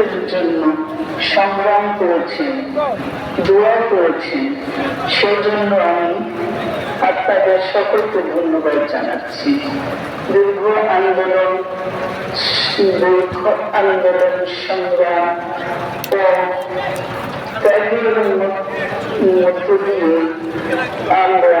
গণতন্ত্রের জন্য সংগ্রাম করেছেন, দোয়া করেছেন, সেজন্য আমি আপনাদের সকলকে ধন্যবাদ জানাচ্ছি। দীর্ঘ আন্দোলন দীর্ঘ আন্দোলন, সংগ্রাম ও মধ্য দিয়ে আমরা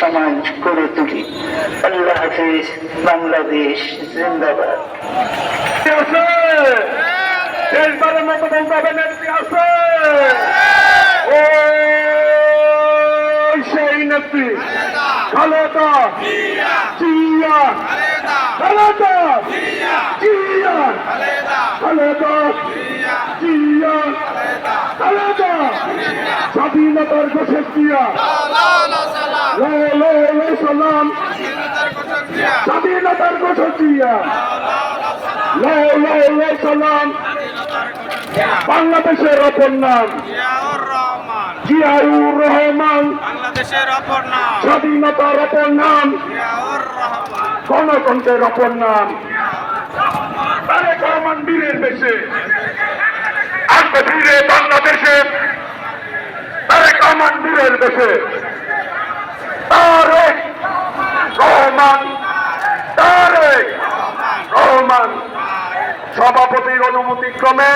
সমাজ গড়ে তুলি। আল্লাহ হাফিজ বাংলাদেশ জিন্দাবাদ। স্বাধীনতার ঘোষক স্বাধীনতার সালাম বাংলাদেশের অপর নাম জিয়াউর রহমান। বাংলাদেশের স্বাধীনতার অপর নাম গণতন্ত্রের অপর নাম। তারেক রহমান বীরের দেশে আসবে ফিরে বাংলাদেশে তারেক রহমান দেশে তারেক রহমান তারেক রহমান। সভাপতির অনুমতি ক্রমে